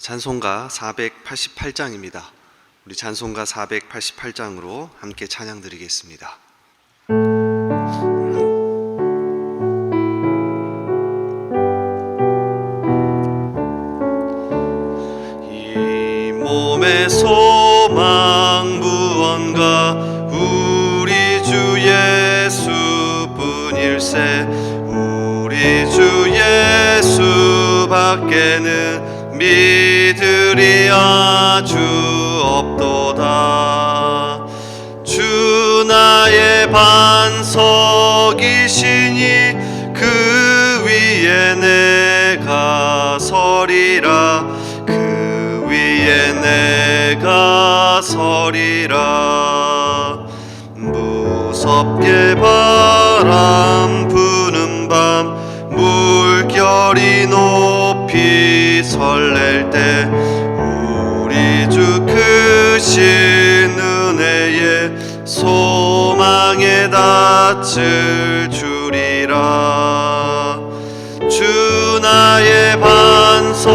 찬송가 488장입니다. 우리 찬송가 488장으로 함께 찬양 드리겠습니다. 이 몸의 소망 무언가 우리 주 예수뿐일세 우리 주 예수밖에는 믿 으리 아주 없도다. 주 나의 반석이시니 그그 서리라. 무섭게 바람 부는 밤 물결이 높이 설렐 때 주 크신 은혜에 소망에 닿을 줄이라. 주 나의 반석이시니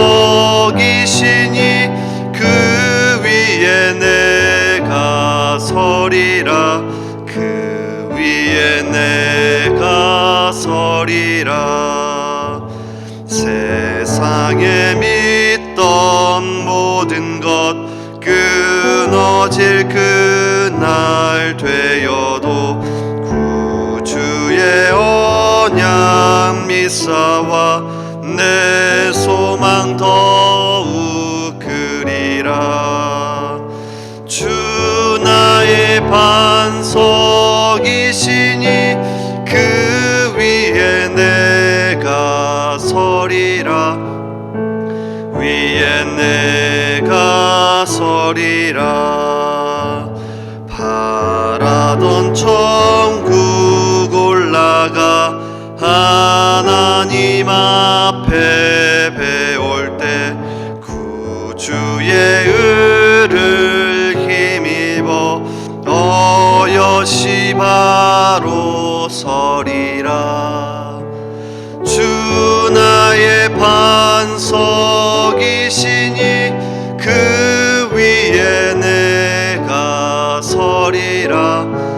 그 위에 내가 서리라. 그 위에 내가 서리라. 세상에 믿 어질 그날 되어도 구주의 언약 미사와 내 소망 더욱 그리라. 주 나의 반석이시니 그 위에 내가 서리라. 위에 내가 서리라 천국 올라가 하나님 앞에 배울 때 구주의 의를 힘입어 어여시 바로 서리라. 주 나의 반석이시니 그 위에 내가 서리라. 그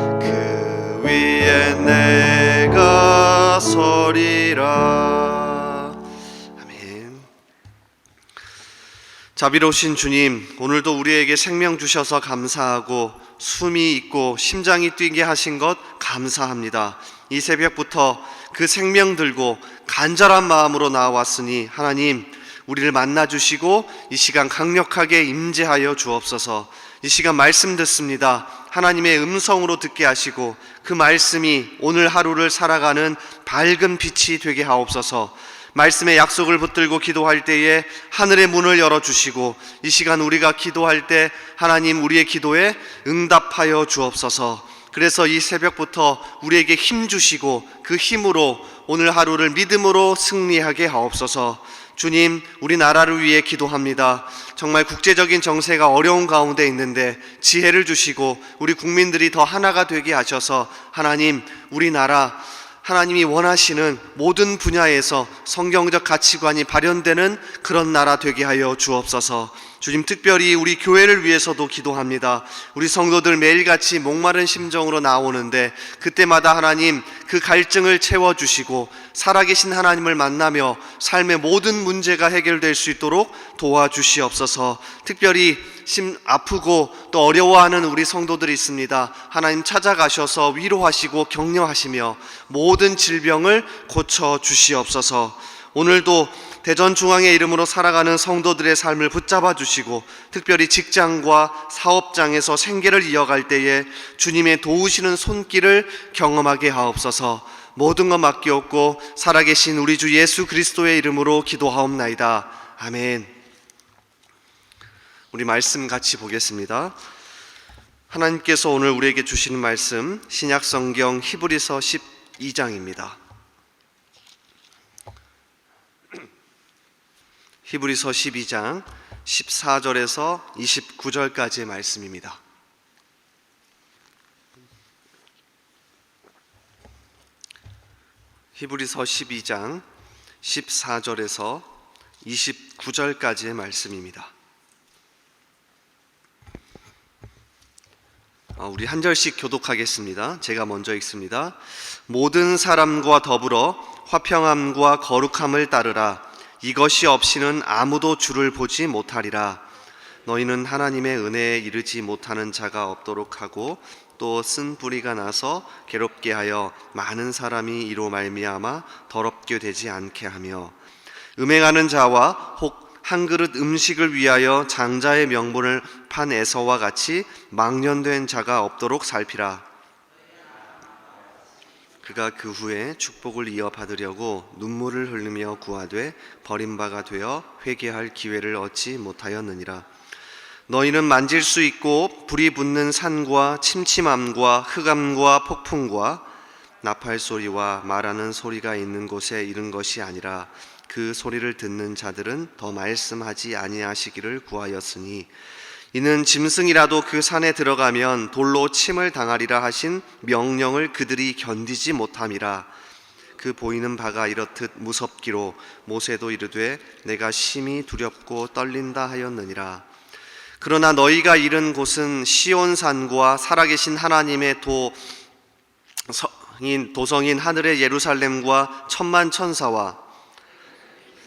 위에 내가 서리라 아멘 자비로우신 주님 오늘도 우리에게 생명 주셔서 감사하고 숨이 있고 심장이 뛰게 하신 것 감사합니다 이 새벽부터 그 생명 들고 간절한 마음으로 나왔으니 하나님 우리를 만나 주시고 이 시간 강력하게 임재하여 주옵소서. 이 시간 말씀 듣습니다. 하나님의 음성으로 듣게 하시고 그 말씀이 오늘 하루를 살아가는 밝은 빛이 되게 하옵소서. 말씀의 약속을 붙들고 기도할 때에 하늘의 문을 열어 주시고 이 시간 우리가 기도할 때 하나님 우리의 기도에 응답하여 주옵소서. 그래서 이 새벽부터 우리에게 힘 주시고 그 힘으로 오늘 하루를 믿음으로 승리하게 하옵소서. 주님, 우리나라를 위해 기도합니다. 정말 국제적인 정세가 어려운 가운데 있는데 지혜를 주시고 우리 국민들이 더 하나가 되게 하셔서 하나님, 우리나라 하나님이 원하시는 모든 분야에서 성경적 가치관이 발현되는 그런 나라 되게 하여 주옵소서. 주님 특별히 우리 교회를 위해서도 기도합니다. 우리 성도들 매일같이 목마른 심정으로 나오는데 그때마다 하나님 그 갈증을 채워 주시고 살아계신 하나님을 만나며 삶의 모든 문제가 해결될 수 있도록 도와주시옵소서. 특별히 심 아프고 또 어려워하는 우리 성도들이 있습니다. 하나님 찾아가셔서 위로하시고 격려하시며 모든 질병을 고쳐 주시옵소서. 오늘도 대전 중앙의 이름으로 살아가는 성도들의 삶을 붙잡아 주시고 특별히 직장과 사업장에서 생계를 이어갈 때에 주님의 도우시는 손길을 경험하게 하옵소서. 모든 것 맡기옵고 살아계신 우리 주 예수 그리스도의 이름으로 기도하옵나이다. 아멘. 우리 말씀 같이 보겠습니다. 하나님께서 오늘 우리에게 주시는 말씀 신약 성경 히브리서 12장입니다. 히브리서 12장 14절에서 29절까지의 말씀입니다. 히브리서 12장 14절에서 29절까지의 말씀입니다. 어, 우리 한 절씩 교독하겠습니다. 제가 먼저 읽습니다. 모든 사람과 더불어 화평함과 거룩함을 따르라. 이것이 없이는 아무도 주를 보지 못하리라. 너희는 하나님의 은혜에 이르지 못하는 자가 없도록 하고 또 쓴 뿌리가 나서 괴롭게 하여 많은 사람이 이로 말미암아 더럽게 되지 않게 하며 음행하는 자와 혹 한 그릇 음식을 위하여 장자의 명분을 판 에서와 같이 망년된 자가 없도록 살피라. 그가 그 후에 축복을 이어받으려고 눈물을 흘리며 구하되 버림바가 되어 회개할 기회를 얻지 못하였느니라. 너희는 만질 수 있고 불이 붙는 산과 침침함과 흑암과 폭풍과 나팔 소리와 말하는 소리가 있는 곳에 이른 것이 아니라 그 소리를 듣는 자들은 더 말씀하지 아니하시기를 구하였으니 이는 짐승이라도 그 산에 들어가면 돌로 침을 당하리라 하신 명령을 그들이 견디지 못함이라. 그 보이는 바가 이렇듯 무섭기로 모세도 이르되 내가 심히 두렵고 떨린다 하였느니라. 그러나 너희가 이른 곳은 시온 산과 살아계신 하나님의 도 성인 도성인 하늘의 예루살렘과 천만 천사와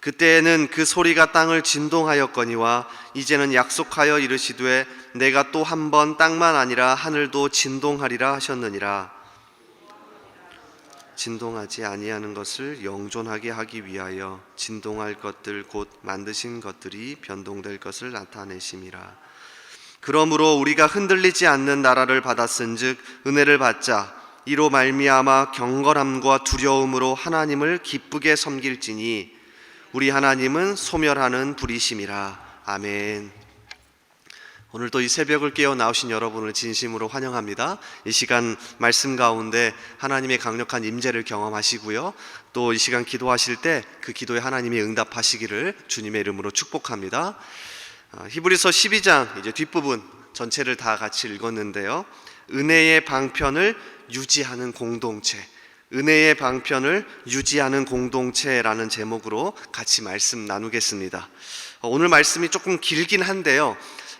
그때에는 그 소리가 땅을 진동하였거니와 이제는 약속하여 이르시되 내가 또 한 번 땅만 아니라 하늘도 진동하리라 하셨느니라. 진동하지 아니하는 것을 영존하게 하기 위하여 진동할 것들 곧 만드신 것들이 변동될 것을 나타내심이라. 그러므로 우리가 흔들리지 않는 나라를 받았은즉 은혜를 받자 이로 말미암아 경건함과 두려움으로 하나님을 기쁘게 섬길지니 우리 하나님은 소멸하는 불이심이라 아멘. 오늘도 이 새벽을 깨어 나오신 여러분을 진심으로 환영합니다. 이 시간 말씀 가운데 하나님의 강력한 임재를 경험하시고요. 또 이 시간 기도하실 때 그 기도에 하나님이 응답하시기를 주님의 이름으로 축복합니다. 아, 히브리서 12장 이제 뒷부분 전체를 다 같이 읽었는데요. 은혜의 방편을 유지하는 공동체. 은혜의 방편을 유지하는 공동체라는 제목으로 같이 말씀 나누겠습니다. 어, 오늘 말씀이 조금 길긴 한데요.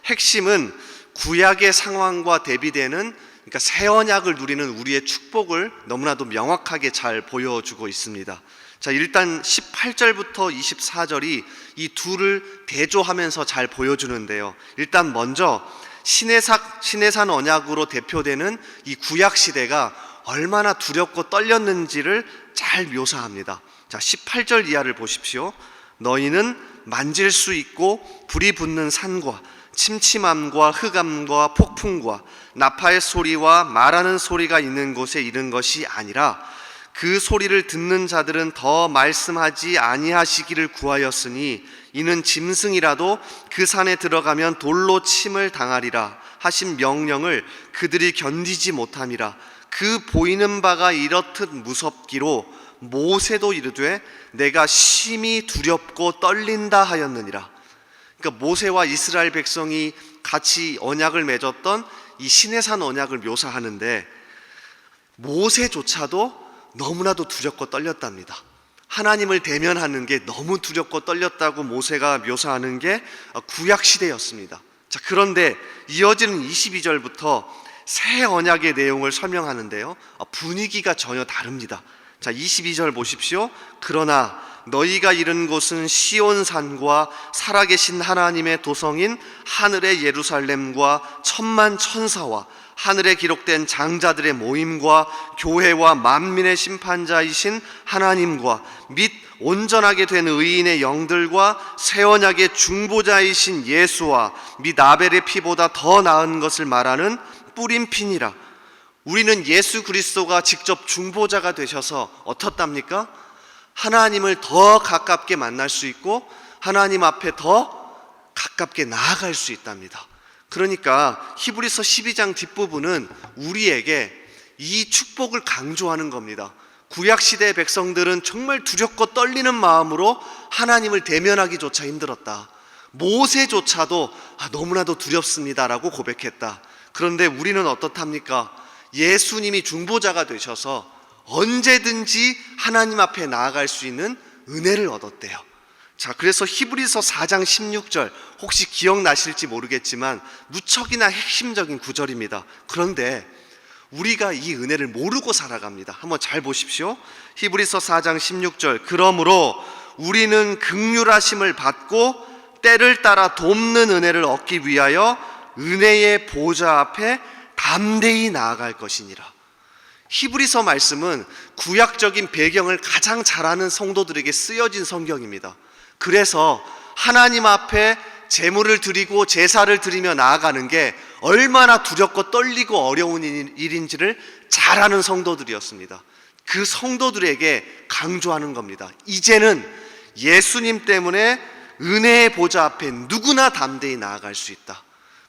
핵심은 구약의 상황과 대비되는 그러니까 새 언약을 누리는 우리의 축복을 너무나도 명확하게 잘 보여주고 있습니다. 자, 일단 18절부터 24절이 이 둘을 대조하면서 잘 보여주는데요. 일단 먼저 신해산 언약으로 대표되는 이 구약 시대가 얼마나 두렵고 떨렸는지를 잘 묘사합니다. 자, 18절 이하를 보십시오. 너희는 만질 수 있고 불이 붙는 산과 침침함과 흑암과 폭풍과 나팔 소리와 말하는 소리가 있는 곳에 이른 것이 아니라 그 소리를 듣는 자들은 더 말씀하지 아니하시기를 구하였으니 이는 짐승이라도 그 산에 들어가면 돌로 침을 당하리라 하신 명령을 그들이 견디지 못함이라 그 보이는 바가 이렇듯 무섭기로 모세도 이르되 내가 심히 두렵고 떨린다 하였느니라. 그러니까 모세와 이스라엘 백성이 같이 언약을 맺었던 이 시내산 언약을 묘사하는데 모세조차도 너무나도 두렵고 떨렸답니다. 하나님을 대면하는 게 너무 두렵고 떨렸다고 모세가 묘사하는 게 구약 시대였습니다. 자, 그런데 이어지는 22절부터 새 언약의 내용을 설명하는데요. 어, 분위기가 전혀 다릅니다. 자, 22절 보십시오. 그러나 너희가 이른 곳은 시온산과 살아계신 하나님의 도성인 하늘의 예루살렘과 천만 천사와 하늘에 기록된 장자들의 모임과 교회와 만민의 심판자이신 하나님과 및 온전하게 된 의인의 영들과 새 언약의 중보자이신 예수와 및 아벨의 피보다 더 나은 것을 말하는 뿌린 피니라. 우리는 예수 그리스도가 직접 중보자가 되셔서 어떻답니까? 하나님을 더 가깝게 만날 수 있고 하나님 앞에 더 가깝게 나아갈 수 있답니다. 그러니까 히브리서 12장 뒷부분은 우리에게 이 축복을 강조하는 겁니다. 구약 시대 백성들은 정말 두렵고 떨리는 마음으로 하나님을 대면하기조차 힘들었다. 모세조차도 아, 너무나도 두렵습니다라고 고백했다. 그런데 우리는 어떻답니까? 예수님이 중보자가 되셔서 언제든지 하나님 앞에 나아갈 수 있는 은혜를 얻었대요. 자, 그래서 히브리서 4장 16절 혹시 기억나실지 모르겠지만 무척이나 핵심적인 구절입니다. 그런데 우리가 이 은혜를 모르고 살아갑니다. 한번 잘 보십시오. 히브리서 4장 16절. 그러므로 우리는 극률하심을 받고 때를 따라 돕는 은혜를 얻기 위하여 은혜의 보좌 앞에 담대히 나아갈 것이니라. 히브리서 말씀은 구약적인 배경을 가장 잘 아는 성도들에게 쓰여진 성경입니다. 그래서 하나님 앞에 제물을 드리고 제사를 드리며 나아가는 게 얼마나 두렵고 떨리고 어려운 일- 일인지를 잘 아는 성도들이었습니다. 그 성도들에게 강조하는 겁니다. 이제는 예수님 때문에 은혜의 보좌 앞에 누구나 담대히 나아갈 수 있다.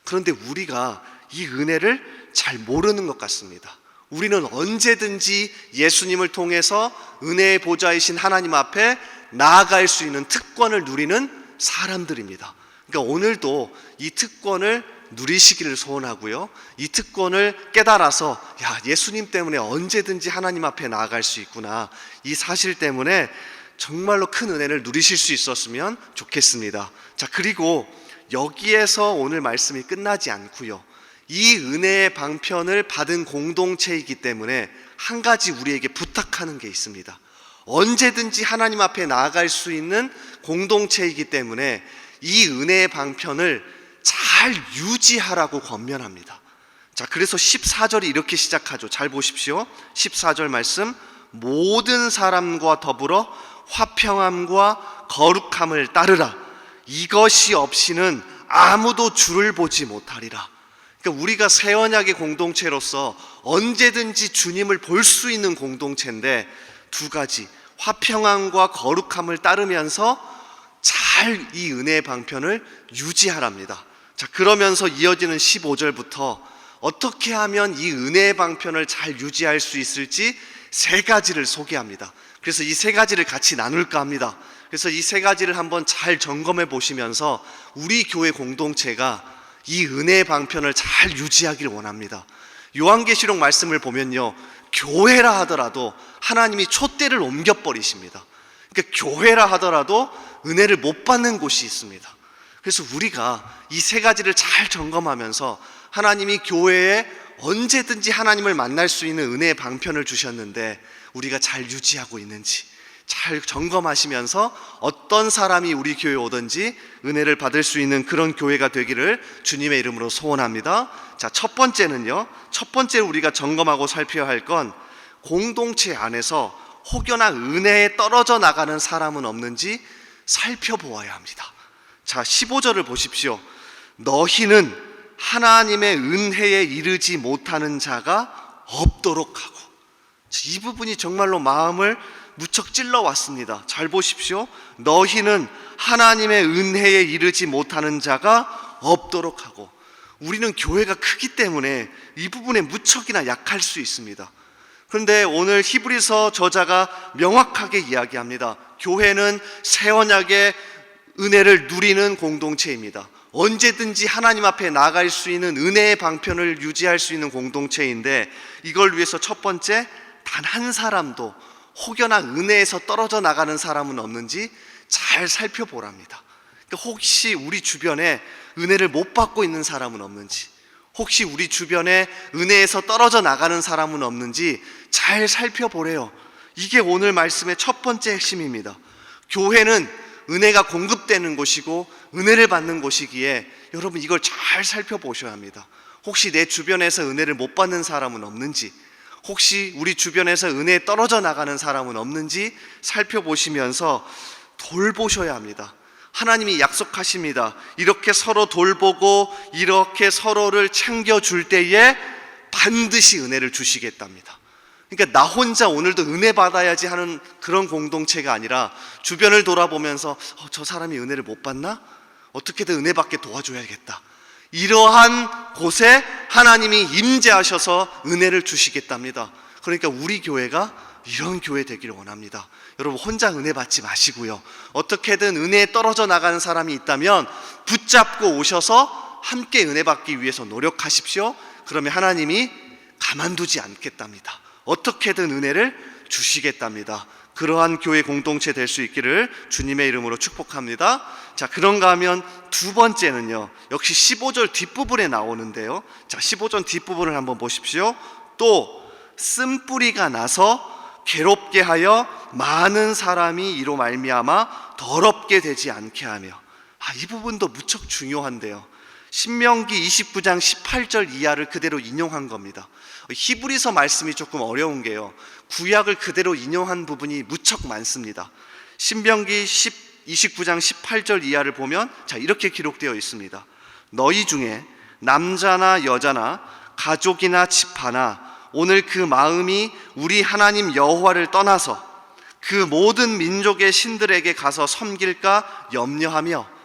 그런데 우리가 이 은혜를 잘 모르는 것 같습니다. 우리는 언제든지 예수님을 통해서 은혜의 보좌이신 하나님 앞에 나아갈 수 있는 특권을 누리는 사람들입니다. 그러니까 오늘도 이 특권을 누리시기를 소원하고요. 이 특권을 깨달아서 야, 예수님 때문에 언제든지 하나님 앞에 나아갈 수 있구나. 이 사실 때문에 정말로 큰 은혜를 누리실 수 있었으면 좋겠습니다. 자, 그리고 여기에서 오늘 말씀이 끝나지 않고요. 이 은혜의 방편을 받은 공동체이기 때문에 한 가지 우리에게 부탁하는 게 있습니다. 언제든지 하나님 앞에 나아갈 수 있는 공동체이기 때문에 이 은혜의 방편을 잘 유지하라고 권면합니다. 자, 그래서 14절이 이렇게 시작하죠. 잘 보십시오. 14절 말씀. 모든 사람과 더불어 화평함과 거룩함을 따르라. 이것이 없이는 아무도 주를 보지 못하리라. 그러니까 우리가 새 언약의 공동체로서 언제든지 주님을 볼 수 있는 공동체인데 두 가지 화평함과 거룩함을 따르면서 잘 이 은혜의 방편을 유지하랍니다. 자, 그러면서 이어지는 15절부터 어떻게 하면 이 은혜의 방편을 잘 유지할 수 있을지 세 가지를 소개합니다. 그래서 이 세 가지를 같이 나눌까 합니다. 그래서 이 세 가지를 한번 잘 점검해 보시면서 우리 교회 공동체가 이 은혜의 방편을 잘 유지하기를 원합니다. 요한계시록 말씀을 보면요. 교회라 하더라도 하나님이 촛대를 옮겨버리십니다. 그러니까 교회라 하더라도 은혜를 못 받는 곳이 있습니다. 그래서 우리가 이 세 가지를 잘 점검하면서 하나님이 교회에 언제든지 하나님을 만날 수 있는 은혜의 방편을 주셨는데 우리가 잘 유지하고 있는지 잘 점검하시면서 어떤 사람이 우리 교회에 오든지 은혜를 받을 수 있는 그런 교회가 되기를 주님의 이름으로 소원합니다. 자, 첫 번째는요. 첫 번째 우리가 점검하고 살펴야 할 건 공동체 안에서 혹여나 은혜에 떨어져 나가는 사람은 없는지 살펴보아야 합니다. 자, 15절을 보십시오. 너희는 하나님의 은혜에 이르지 못하는 자가 없도록 하고. 이 부분이 정말로 마음을 무척 찔러 왔습니다. 잘 보십시오. 너희는 하나님의 은혜에 이르지 못하는 자가 없도록 하고. 우리는 교회가 크기 때문에 이 부분에 무척이나 약할 수 있습니다. 그런데 오늘 히브리서 저자가 명확하게 이야기합니다. 교회는 새 언약의 은혜를 누리는 공동체입니다. 언제든지 하나님 앞에 나갈 수 있는 은혜의 방편을 유지할 수 있는 공동체인데 이걸 위해서 첫 번째 단 한 사람도 혹여나 은혜에서 떨어져 나가는 사람은 없는지 잘 살펴보랍니다. 혹시 우리 주변에 은혜를 못 받고 있는 사람은 없는지 혹시 우리 주변에 은혜에서 떨어져 나가는 사람은 없는지 잘 살펴보래요. 이게 오늘 말씀의 첫 번째 핵심입니다. 교회는 은혜가 공급되는 곳이고 은혜를 받는 곳이기에 여러분 이걸 잘 살펴보셔야 합니다. 혹시 내 주변에서 은혜를 못 받는 사람은 없는지 혹시 우리 주변에서 은혜에 떨어져 나가는 사람은 없는지 살펴보시면서 돌보셔야 합니다. 하나님이 약속하십니다. 이렇게 서로 돌보고 이렇게 서로를 챙겨줄 때에 반드시 은혜를 주시겠답니다. 그러니까 나 혼자 오늘도 은혜 받아야지 하는 그런 공동체가 아니라 주변을 돌아보면서 어, 저 사람이 은혜를 못 받나? 어떻게든 은혜 받게 도와줘야겠다. 이러한 곳에 하나님이 임재하셔서 은혜를 주시겠답니다. 그러니까 우리 교회가 이런 교회 되기를 원합니다. 여러분 혼자 은혜 받지 마시고요. 어떻게든 은혜에 떨어져 나가는 사람이 있다면 붙잡고 오셔서 함께 은혜 받기 위해서 노력하십시오. 그러면 하나님이 가만두지 않겠답니다. 어떻게든 은혜를 주시겠답니다. 그러한 교회 공동체 될 수 있기를 주님의 이름으로 축복합니다. 자, 그런가 하면 두 번째는요. 역시 15절 뒷부분에 나오는데요. 자, 15절 뒷부분을 한번 보십시오. 또 쓴뿌리가 나서 괴롭게 하여 많은 사람이 이로 말미암아 더럽게 되지 않게 하며 아, 이 부분도 무척 중요한데요. 신명기 29장 18절 이하를 그대로 인용한 겁니다. 히브리서 말씀이 조금 어려운 게요. 구약을 그대로 인용한 부분이 무척 많습니다. 신명기 10, 29장 18절 이하를 보면 자 이렇게 기록되어 있습니다. 너희 중에 남자나 여자나 가족이나 집하나 오늘 그 마음이 우리 하나님 여호와를 떠나서 그 모든 민족의 신들에게 가서 섬길까 염려하며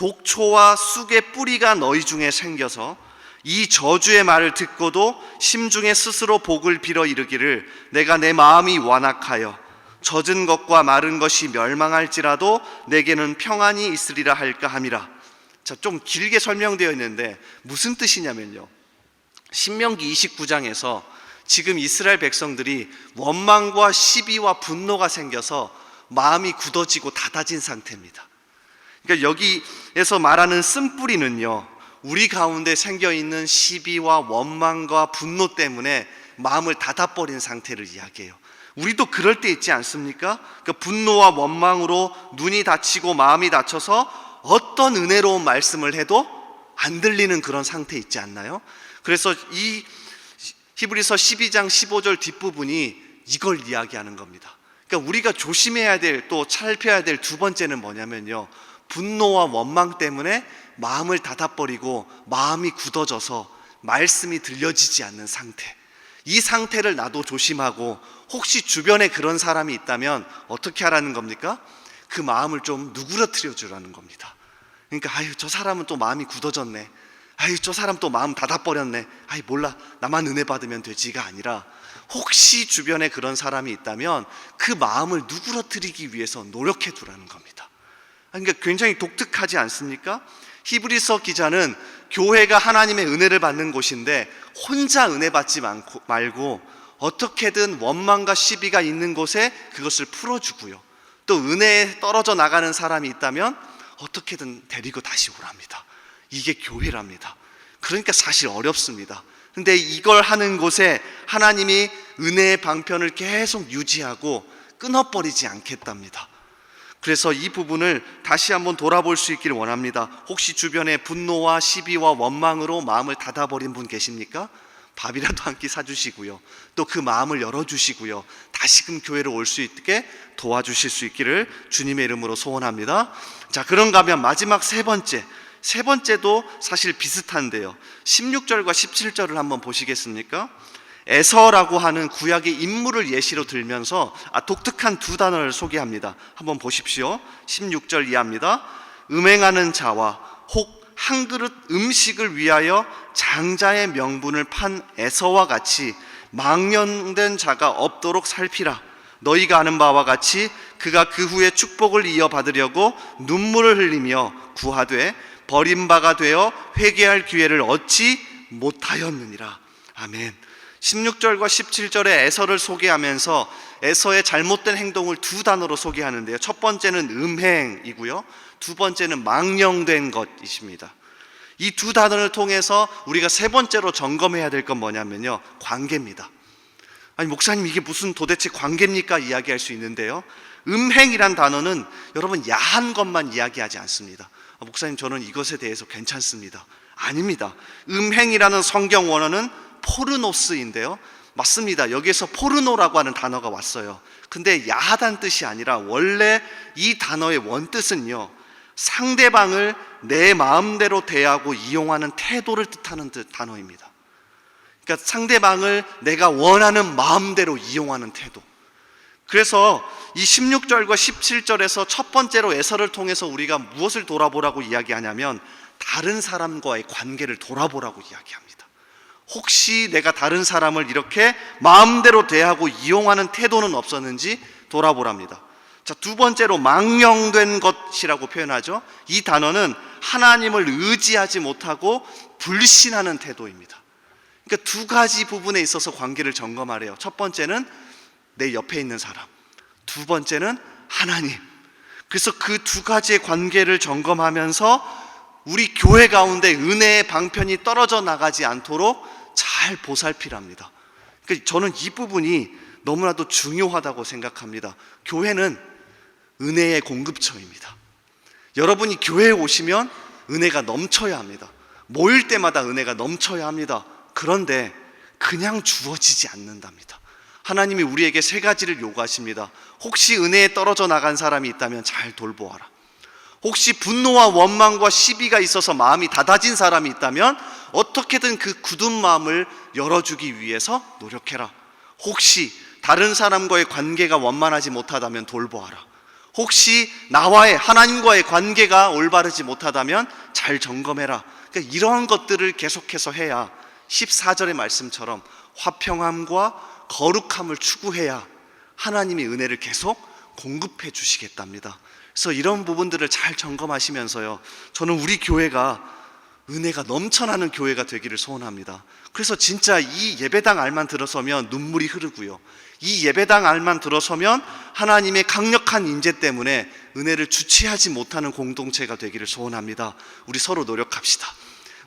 독초와 쑥의 뿌리가 너희 중에 생겨서 이 저주의 말을 듣고도 심중에 스스로 복을 빌어 이르기를 내가 내 마음이 완악하여 젖은 것과 마른 것이 멸망할지라도 내게는 평안이 있으리라 할까 함이라. 자, 좀 길게 설명되어 있는데 무슨 뜻이냐면요. 신명기 29장에서 지금 이스라엘 백성들이 원망과 시비와 분노가 생겨서 마음이 굳어지고 닫아진 상태입니다. 그러니까 여기에서 말하는 쓴뿌리는요, 우리 가운데 생겨 있는 시비와 원망과 분노 때문에 마음을 닫아버린 상태를 이야기해요. 우리도 그럴 때 있지 않습니까? 그러니까 분노와 원망으로 눈이 닫히고 마음이 닫혀서 어떤 은혜로운 말씀을 해도 안 들리는 그런 상태 있지 않나요? 그래서 이 히브리서 12장 15절 뒷부분이 이걸 이야기하는 겁니다. 그러니까 우리가 조심해야 될 또 살펴야 될 두 번째는 뭐냐면요. 분노와 원망 때문에 마음을 닫아버리고 마음이 굳어져서 말씀이 들려지지 않는 상태. 이 상태를 나도 조심하고 혹시 주변에 그런 사람이 있다면 어떻게 하라는 겁니까? 그 마음을 좀 누그러뜨려 주라는 겁니다. 그러니까 아유 저 사람은 또 마음이 굳어졌네. 아유 저 사람 또 마음 닫아버렸네. 아이 몰라 나만 은혜 받으면 되지가 아니라 혹시 주변에 그런 사람이 있다면 그 마음을 누그러뜨리기 위해서 노력해 두라는 겁니다. 그러니까 굉장히 독특하지 않습니까? 히브리서 기자는 교회가 하나님의 은혜를 받는 곳인데 혼자 은혜 받지 말고 어떻게든 원망과 시비가 있는 곳에 그것을 풀어주고요. 또 은혜에 떨어져 나가는 사람이 있다면 어떻게든 데리고 다시 오랍니다. 이게 교회랍니다. 그러니까 사실 어렵습니다. 근데 이걸 하는 곳에 하나님이 은혜의 방편을 계속 유지하고 끊어버리지 않겠답니다. 그래서 이 부분을 다시 한번 돌아볼 수 있기를 원합니다. 혹시 주변에 분노와 시비와 원망으로 마음을 닫아버린 분 계십니까? 밥이라도 한 끼 사주시고요. 또 그 마음을 열어주시고요. 다시금 교회로 올수 있게 도와주실 수 있기를 주님의 이름으로 소원합니다. 자, 그런가 하면 마지막 세 번째. 세 번째도 사실 비슷한데요. 16절과 17절을 한번 보시겠습니까? 에서라고 하는 구약의 인물을 예시로 들면서 아, 독특한 두 단어를 소개합니다. 한번 보십시오. 16절 이하입니다. 음행하는 자와 혹 한 그릇 음식을 위하여 장자의 명분을 판 에서와 같이 망령된 자가 없도록 살피라. 너희가 아는 바와 같이 그가 그 후에 축복을 이어받으려고 눈물을 흘리며 구하되 버림바가 되어 회개할 기회를 얻지 못하였느니라. 아멘. 16절과 17절의 에서를 소개하면서 에서의 잘못된 행동을 두 단어로 소개하는데요. 첫 번째는 음행이고요. 두 번째는 망령된 것이십니다. 이 두 단어를 통해서 우리가 세 번째로 점검해야 될 건 뭐냐면요. 관계입니다. 아니, 목사님, 이게 무슨 도대체 관계입니까? 이야기할 수 있는데요. 음행이란 단어는 여러분 야한 것만 이야기하지 않습니다. 아, 목사님, 저는 이것에 대해서 괜찮습니다. 아닙니다. 음행이라는 성경 원어는 포르노스인데요. 맞습니다. 여기에서 포르노라고 하는 단어가 왔어요. 근데 야하다는 뜻이 아니라 원래 이 단어의 원뜻은요. 상대방을 내 마음대로 대하고 이용하는 태도를 뜻하는 뜻 단어입니다. 그러니까 상대방을 내가 원하는 마음대로 이용하는 태도. 그래서 이 16절과 17절에서 첫 번째로 에서를 통해서 우리가 무엇을 돌아보라고 이야기하냐면 다른 사람과의 관계를 돌아보라고 이야기합니다. 혹시 내가 다른 사람을 이렇게 마음대로 대하고 이용하는 태도는 없었는지 돌아보랍니다. 자, 두 번째로 망령된 것이라고 표현하죠. 이 단어는 하나님을 의지하지 못하고 불신하는 태도입니다. 그러니까 두 가지 부분에 있어서 관계를 점검하래요. 첫 번째는 내 옆에 있는 사람. 두 번째는 하나님. 그래서 그 두 가지의 관계를 점검하면서 우리 교회 가운데 은혜의 방편이 떨어져 나가지 않도록 잘 보살피랍니다. 그러니까 저는 이 부분이 너무나도 중요하다고 생각합니다. 교회는 은혜의 공급처입니다. 여러분이 교회에 오시면 은혜가 넘쳐야 합니다. 모일 때마다 은혜가 넘쳐야 합니다. 그런데 그냥 주어지지 않는답니다. 하나님이 우리에게 세 가지를 요구하십니다. 혹시 은혜에 떨어져 나간 사람이 있다면 잘 돌보아라. 혹시 분노와 원망과 시비가 있어서 마음이 닫아진 사람이 있다면 어떻게든 그 굳은 마음을 열어주기 위해서 노력해라. 혹시 다른 사람과의 관계가 원만하지 못하다면 돌보아라. 혹시 나와의 하나님과의 관계가 올바르지 못하다면 잘 점검해라. 그러니까 이러한 것들을 계속해서 해야 14절의 말씀처럼 화평함과 거룩함을 추구해야 하나님이 은혜를 계속 공급해 주시겠답니다. 그래서 이런 부분들을 잘 점검하시면서요. 저는 우리 교회가 은혜가 넘쳐나는 교회가 되기를 소원합니다. 그래서 진짜 이 예배당 알만 들어서면 눈물이 흐르고요. 이 예배당 알만 들어서면 하나님의 강력한 인재 때문에 은혜를 주체하지 못하는 공동체가 되기를 소원합니다. 우리 서로 노력합시다.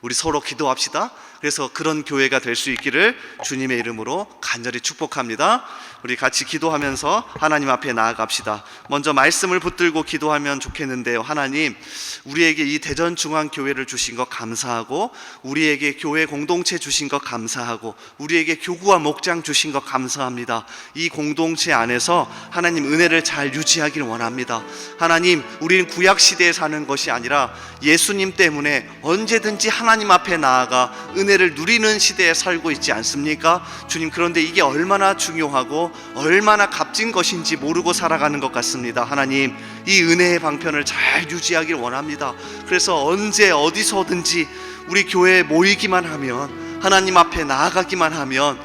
우리 서로 기도합시다. 그래서 그런 교회가 될 수 있기를 주님의 이름으로 간절히 축복합니다. 우리 같이 기도하면서 하나님 앞에 나아갑시다. 먼저 말씀을 붙들고 기도하면 좋겠는데요. 하나님, 우리에게 이 대전 중앙 교회를 주신 것 감사하고 우리에게 교회 공동체 주신 것 감사하고 우리에게 교구와 목장 주신 것 감사합니다. 이 공동체 안에서 하나님 은혜를 잘 유지하길 원합니다. 하나님, 우리는 구약 시대에 사는 것이 아니라 예수님 때문에 언제든지 하나님 앞에 나아가 은혜 를 누리는 시대에 살고 있지 않습니까? 주님, 그런데 이게 얼마나 중요하고 얼마나 값진 것인지 모르고 살아가는 것 같습니다. 하나님, 이 은혜의 방편을 잘 유지하길 원합니다. 그래서 언제 어디서든지 우리 교회에 모이기만 하면 하나님 앞에 나아가기만 하면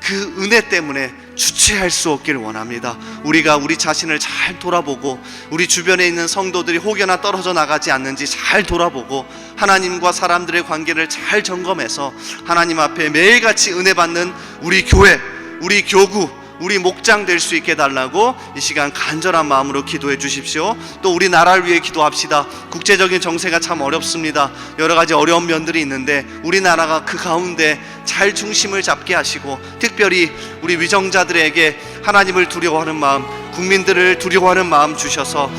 그 은혜 때문에 주체할 수 없기를 원합니다. 우리가 우리 자신을 잘 돌아보고 우리 주변에 있는 성도들이 혹여나 떨어져 나가지 않는지 잘 돌아보고 하나님과 사람들의 관계를 잘 점검해서 하나님 앞에 매일같이 은혜 받는 우리 교회, 우리 교구, 우리 목장 될 수 있게 달라고 이 시간 간절한 마음으로 기도해 주십시오. 또 우리 나라를 위해 기도합시다. 국제적인 정세가 참 어렵습니다. 여러 가지 어려운 면들이 있는데 우리나라가 그 가운데 잘 중심을 잡게 하시고 특별히 우리 위정자들에게 하나님을 두려워하는 마음, 국민들을 두려워하는 마음 주셔서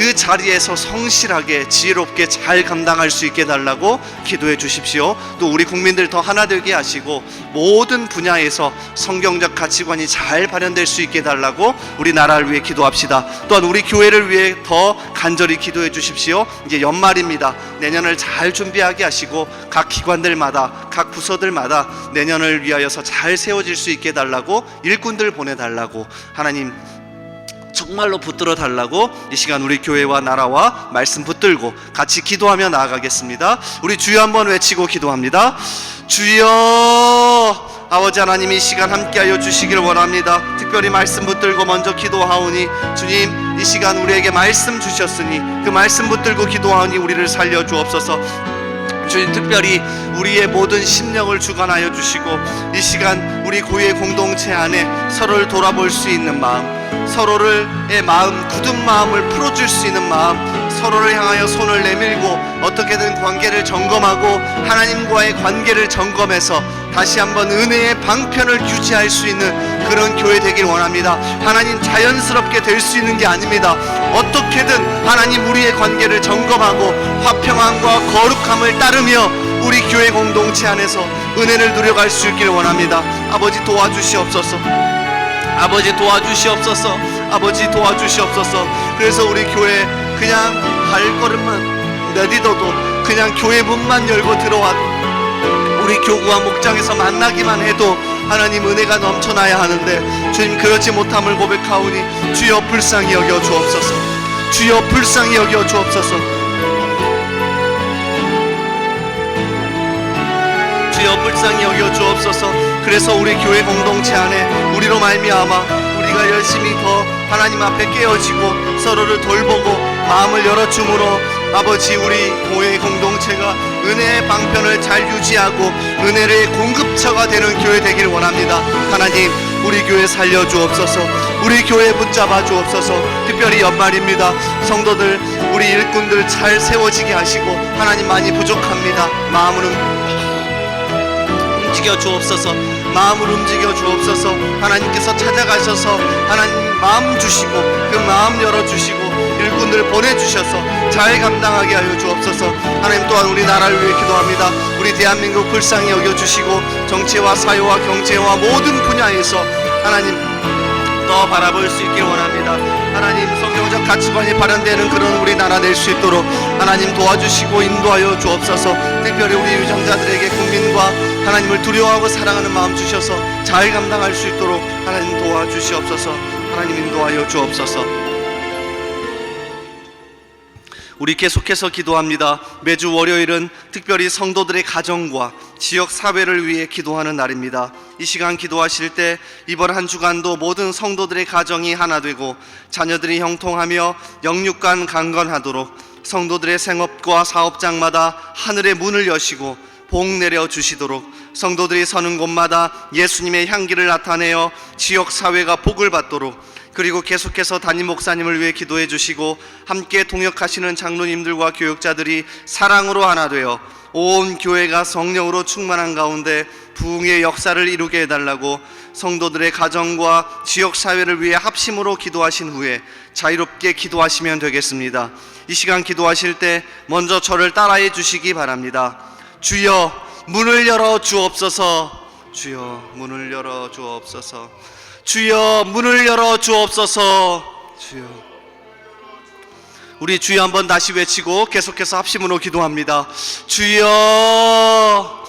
그 자리에서 성실하게 지혜롭게 잘 감당할 수 있게 달라고 기도해 주십시오. 또 우리 국민들 더 하나 되게 하시고 모든 분야에서 성경적 가치관이 잘 발현될 수 있게 달라고 우리 나라를 위해 기도합시다. 또한 우리 교회를 위해 더 간절히 기도해 주십시오. 이제 연말입니다. 내년을 잘 준비하게 하시고 각 기관들마다 각 부서들마다 내년을 위하여서 잘 세워질 수 있게 달라고 일꾼들 보내 달라고 하나님 정말로 붙들어 달라고 이 시간 우리 교회와 나라와 말씀 붙들고 같이 기도하며 나아가겠습니다. 우리 주여 한번 외치고 기도합니다. 주여 아버지 하나님 이 시간 함께하여 주시기를 원합니다. 특별히 말씀 붙들고 먼저 기도하오니 주님 이 시간 우리에게 말씀 주셨으니 그 말씀 붙들고 기도하오니 우리를 살려 주옵소서. 주님 특별히 우리의 모든 심령을 주관하여 주시고 이 시간 우리 고유의 공동체 안에 서로를 돌아볼 수 있는 마음 서로를 의 마음 굳은 마음을 풀어줄 수 있는 마음 서로를 향하여 손을 내밀고 어떻게든 관계를 점검하고 하나님과의 관계를 점검해서 다시 한번 은혜의 방편을 유지할 수 있는 그런 교회 되길 원합니다. 하나님 자연스럽게 될 수 있는 게 아닙니다. 어떻게든 하나님 우리의 관계를 점검하고 화평함과 거룩함을 따르며 우리 교회 공동체 안에서 은혜를 누려갈 수 있기를 원합니다. 아버지 도와주시옵소서. 아버지 도와주시옵소서. 아버지 도와주시옵소서. 그래서 우리 교회 그냥 발걸음만 내딛어도 그냥 교회 문만 열고 들어와도 우리 교구와 목장에서 만나기만 해도 하나님 은혜가 넘쳐나야 하는데 주님 그렇지 못함을 고백하오니 주여 불쌍히 여겨 주옵소서. 주여 불쌍히 여겨 주옵소서. 주여 불쌍히 여겨 주옵소서 그래서 우리 교회 공동체 안에 우리로 말미암아 우리가 열심히 더 하나님 앞에 깨어지고 서로를 돌보고 마음을 열어줌으로 아버지 우리 교회 공동체가 은혜의 방편을 잘 유지하고 은혜의 공급처가 되는 교회 되길 원합니다. 하나님 우리 교회 살려 주옵소서. 우리 교회 붙잡아 주옵소서. 특별히 연말입니다. 성도들 우리 일꾼들 잘 세워지게 하시고 하나님 많이 부족합니다. 마음은 움직여 주옵소서. 마음을 움직여 주옵소서. 하나님께서 찾아가셔서 하나님 마음 주시고 그 마음 열어 주시고 일꾼들 보내 주셔서 잘 감당하게 하여 주옵소서. 하나님 또한 우리나라를 위해 기도합니다. 우리 대한민국 불쌍히 여겨 주시고 정치와 사회와 경제와 모든 분야에서 하나님 더 바라볼 수 있길 원합니다. 하나님 성경적 가치관이 발현되는 그런 우리 나라 될수 있도록 하나님 도와주시고 인도하여 주옵소서. 특별히 우리 유정자들에게 국민과 하나님을 두려워하고 사랑하는 마음 주셔서 잘 감당할 수 있도록 하나님 도와주시옵소서. 하나님 인도하여 주옵소서. 우리 계속해서 기도합니다. 매주 월요일은 특별히 성도들의 가정과 지역 사회를 위해 기도하는 날입니다. 이 시간 기도하실 때 이번 한 주간도 모든 성도들의 가정이 하나 되고 자녀들이 형통하며 영육간 강건하도록 성도들의 생업과 사업장마다 하늘의 문을 여시고 복 내려 주시도록 성도들이 서는 곳마다 예수님의 향기를 나타내어 지역 사회가 복을 받도록 그리고 계속해서 담임 목사님을 위해 기도해 주시고 함께 동역하시는 장로님들과 교육자들이 사랑으로 하나 되어 온 교회가 성령으로 충만한 가운데 부흥의 역사를 이루게 해달라고 성도들의 가정과 지역 사회를 위해 합심으로 기도하신 후에 자유롭게 기도하시면 되겠습니다. 이 시간 기도하실 때 먼저 저를 따라해 주시기 바랍니다. 주여 문을 열어 주옵소서. 주여 문을 열어 주옵소서. 주여 문을 열어 주옵소서. 주여 우리 주여 한번 다시 외치고 계속해서 합심으로 기도합니다. 주여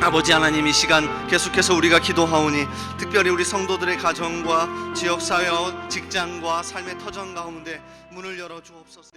아버지 하나님 이 시간 계속해서 우리가 기도하오니 특별히 우리 성도들의 가정과 지역 사회와 직장과 삶의 터전 가운데 문을 열어 주옵소서.